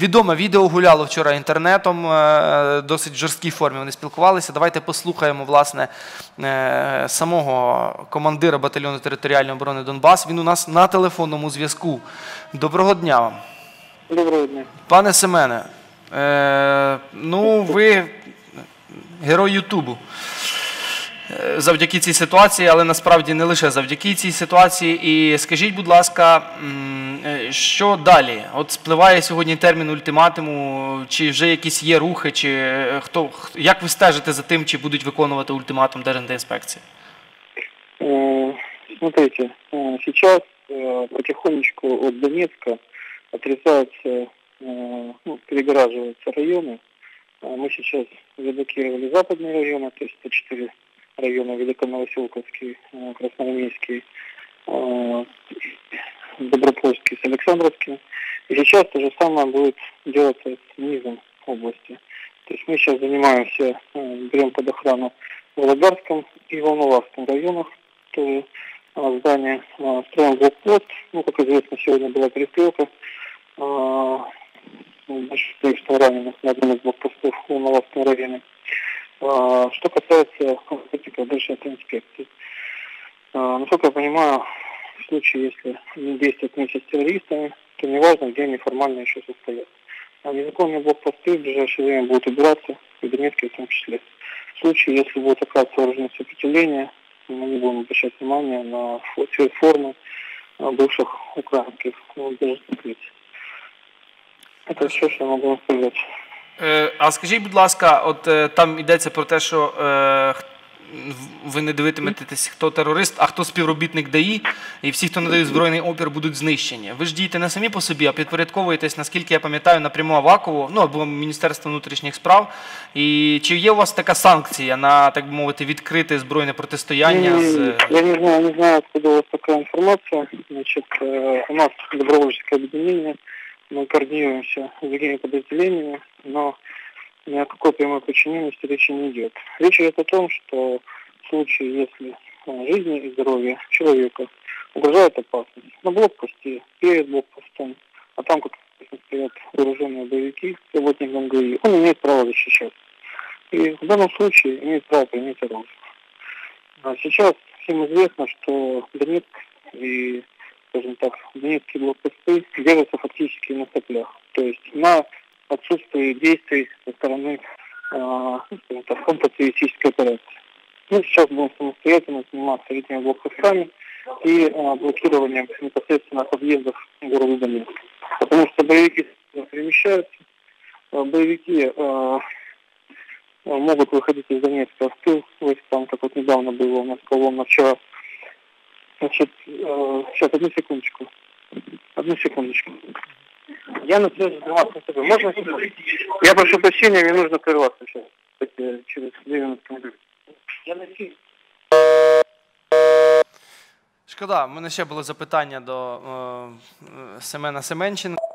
Відоме відео гуляло вчора інтернетом, е, досить в жорсткій формі вони спілкувалися. Давайте послухаємо власне е, самого командира батальйону територіальної оборони Донбас. Він у нас на телефонному зв'язку. Доброго дня вам. Доброго дня. Пане Семене, е, ну ви герой Ютубу. Завдяки цій ситуації, але насправді не лише завдяки цій ситуації. І скажіть, будь ласка, що далі? От спливає сьогодні термін ультиматуму, чи вже якісь є рухи, чи е, хто х- як ви стежите за тим, чи будуть виконувати ультиматум Держінспекції? Э, Смотрите, э, сейчас э, потихонечку от Донецка отрезаются, э, ну, перегораживаются районы. Э, Мы сейчас заблокировали западные районы, то есть это четыре района, Великоновоселковский, э, Красноармейский, Добропольский с Александровским. И сейчас то же самое будет делаться с низом области. То есть мы сейчас занимаемся, э, берем под охрану в Володарском и Волновахском районах тоже э, здание, э, строим блокпост. Ну, как известно, сегодня была перестрелка. Большое количество раненых на одном из блокпостов в Волновахском районе. Что касается конкретика дальше от инспекции. Насколько я понимаю, случае, если они действуют вместе с террористами, то неважно, где они формально еще состоят. А незаконные блокпосты в ближайшее время будут убираться, и Донецке в том числе. В случае, если будет оказываться оружие сопротивления, мы не будем обращать внимание на цвет формы а, бывших украинских лиц. Это все, что я могу сказать. Е, А скажіть, будь ласка, от е, там йдеться про те, що в- ви не дивитиметесь, хто терорист, а хто співробітник ДАІ, і всі, хто надають збройний опір, будуть знищені. Ви ж дієте не самі по собі, а підпорядковуєтесь, наскільки я пам'ятаю, напряму Авакову, ну або Міністерство внутрішніх справ. І чи є у вас така санкція на так би мовити відкрите збройне протистояння з е, Я не знаю, не знаю, откуда у вас такая информация. Значит, э, у нас добровольческое объединение, мы координируемся с другими подразделениями, но ни о какой прямой подчиненности речи не идет. Речь идет о том, что в случае, если э, жизни и здоровью человека угрожает опасность на блокпосте, перед блокпостом, а там как стоят вооруженные боевики, работник МГИ, он имеет право защищаться. И в данном случае имеет право принять оружие. А сейчас всем известно, что Донецк и, скажем так, донецкие блокпосты держатся фактически на соплях. То есть на отсутствии действий со стороны, э, контртеррористической операции. Мы сейчас будем самостоятельно заниматься этими блокпостами и э, блокированием непосредственно подъездов города Донецк. Потому что боевики перемещаются, э, боевики э, э, могут выходить из Донецка в тыл, войскам, как вот недавно было у нас колонна вчера. Значит, э, сейчас, одну секундочку. Одну секундочку. Я на связи с тобой. Можно? Я прошу прощения, мне нужно прерваться сейчас. Через две минуты. Я на связи. Шкода, в мене ще було запитання до е, Семена Семенченка.